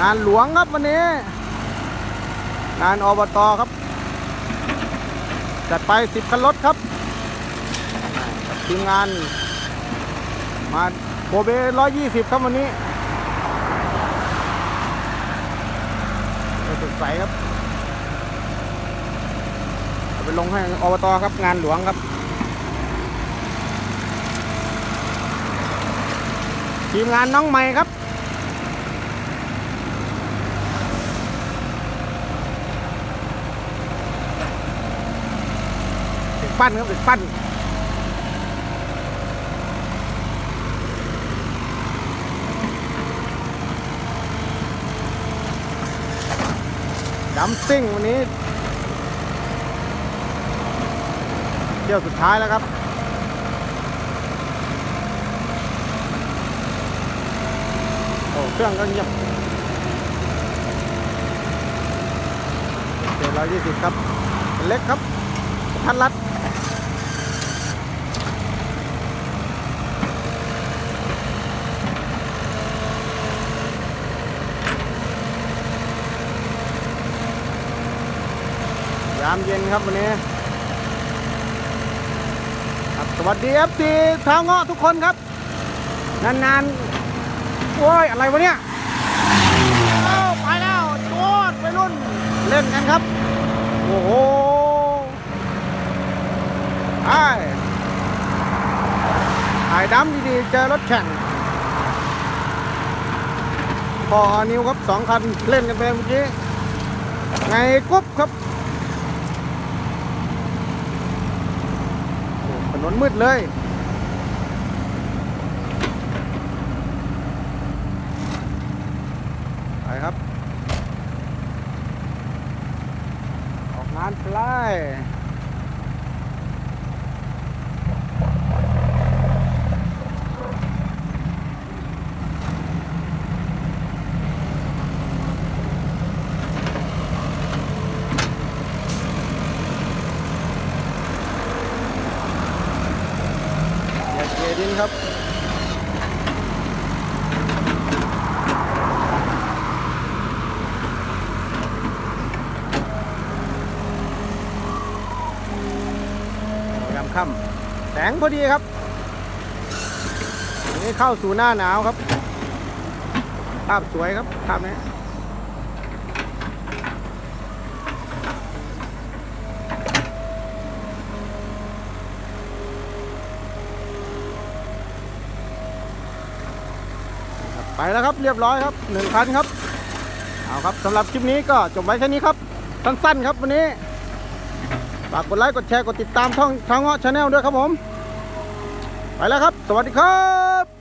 งานหลวงครับวันนี้ งานอบตครับ จัดไปสิบคันรถครับทีมงาน มาโบเบร้อยยี่สิบครับวันนี้สดใสครับไปลงให้อบตครับงานหลวงครับ ทีมงานน้องใหม่ครับ เด็ก ปั้นครับเด็กปั้นดัมซิ่งวันนี้เที่ยวสุดท้ายแล้วครับโอ้เครื่องก็เงียบเจ็ดร้อยยี่สิบครับ เล็กครับพันลัดามเย็นครับวันนี้ครับสวัสดีครับทีท้าเงาะทุกคนครับ นานๆโอ้ยอะไรวะเนี่ยเอาไปแล้วโจดไปรุ่นเล่นกันครับ โอ้โหไอ้ถ่ายดำดีๆ เจอรถแข่งพอนิวครับสองคันเล่นกันไปเมื่อกี้ไงกุ๊บครับโอ้ถ นนมืดเลยไปครับ ออกงานปลายอย่า เกดินครับยามค่ำแสงพอดีครับนนี้เข้าสู่หน้าหนาวครับ ภาพสวยครับภาพนี้ ไปแล้วครับเรียบร้อยครับหนึ่งคันครับเอาครับสำหรับคลิปนี้ก็จบไว้แค่นี้ครับ สั้นๆครับวันนี้ฝากกดไลค์กดแชร์กดติดตามช่องทางเงาะชาแนลด้วยครับผม ไปแล้วครับ สวัสดีครับ